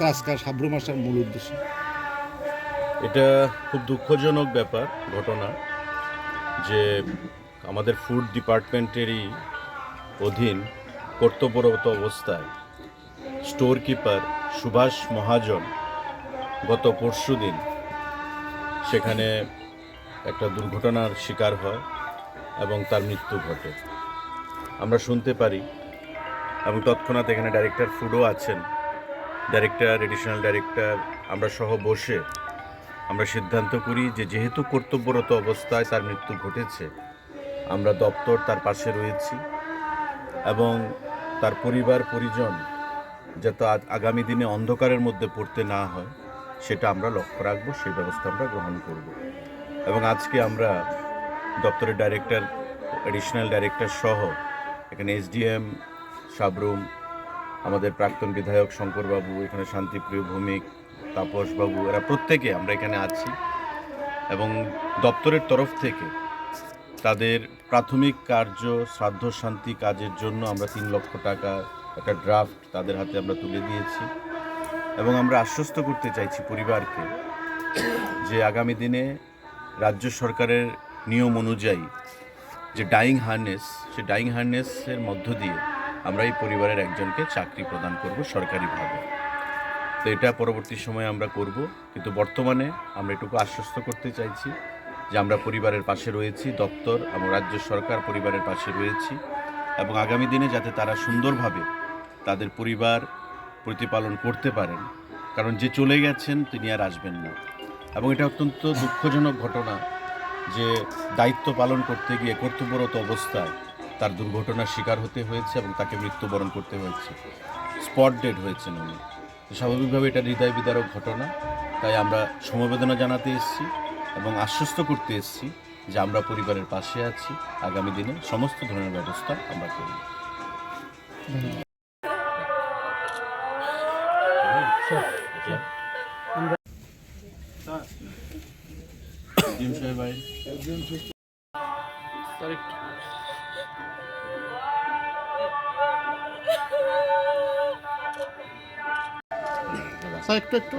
আজকাল সাব্রুম আসার মূল উদ্দেশ্য। এটা খুব দুঃখজনক ব্যাপার, ঘটনা, যে আমাদের ফুড ডিপার্টমেন্টেরই অধীন কর্তব্যরত অবস্থায় স্টোর কিপার সুভাষ মহাজন গত পরশু দিন সেখানে একটা দুর্ঘটনার শিকার হয় এবং তার মৃত্যু ঘটে। আমরা শুনতে পারি এবং তৎক্ষণাৎ এখানে ডাইরেক্টর ফুডও আছেন। ডাইরেক্টর এডিশনাল ডাইরেক্টর আমরা সহ বসে আমরা সিদ্ধান্ত করি যে যেহেতু কর্তব্যরত অবস্থায় তার মৃত্যু ঘটেছে, আমরা দপ্তর তার পাশে রয়েছি এবং তার পরিবার, পরিজন যাতে আগামী দিনে অন্ধকারের মধ্যে পড়তে না হয়, সেটা আমরা লক্ষ্য রাখব, সেই ব্যবস্থা আমরা গ্রহণ করব। এবং আজকে আমরা দপ্তরের ডাইরেক্টর এডিশনাল ডাইরেক্টর সহ এখানে এসডিএম সাবরুম আমাদের প্রাক্তন বিধায়ক শঙ্করবাবু, এখানে শান্তিপ্রিয় ভৌমিক, তাপসবাবু, এরা প্রত্যেকে আমরা এখানে আছি এবং দপ্তরের তরফ থেকে তাদের প্রাথমিক কার্য, শ্রাদ্ধ শান্তি কাজের জন্য আমরা তিন লক্ষ টাকা একটা ড্রাফট তাদের হাতে আমরা তুলে দিয়েছি এবং আমরা আশ্বস্ত করতে চাইছি পরিবারকে যে আগামী দিনে রাজ্য সরকারের নিয়ম অনুযায়ী যে ডাইং হার্নেস সে ডাইং হার্নেসের মধ্য দিয়ে আমরা এই পরিবারের একজনকে চাকরি প্রদান করব সরকারিভাবে। তো এটা পরবর্তী সময়ে আমরা করব, কিন্তু বর্তমানে আমরা এটুকু আশ্বস্ত করতে চাইছি যে আমরা পরিবারের পাশে রয়েছি, দপ্তর এবং রাজ্য সরকার পরিবারের পাশে রয়েছি এবং আগামী দিনে যাতে তারা সুন্দরভাবে তাদের পরিবার প্রতিপালন করতে পারেন, কারণ যে চলে গেছেন তিনি আর আসবেন না। এবং এটা অত্যন্ত দুঃখজনক ঘটনা যে দায়িত্ব পালন করতে গিয়ে কর্তব্যরত অবস্থায় তার দুর্ঘটনার শিকার হতে হয়েছে এবং তাকে মৃত্যুবরণ করতে হয়েছে। স্পট ডেড হয়েছেন উনি। স্বাভাবিকভাবে এটা হৃদয় বিদারক ঘটনা। তাই আমরা সমবেদনা জানাতে এসেছি এবং আশ্বস্ত করতে এসেছি যে আমরা পরিবারের পাশে আছি। আগামী দিনে সমস্ত ধরনের ব্যবস্থা আমরা জিম সাহেব ভাই স্যার একটু একটু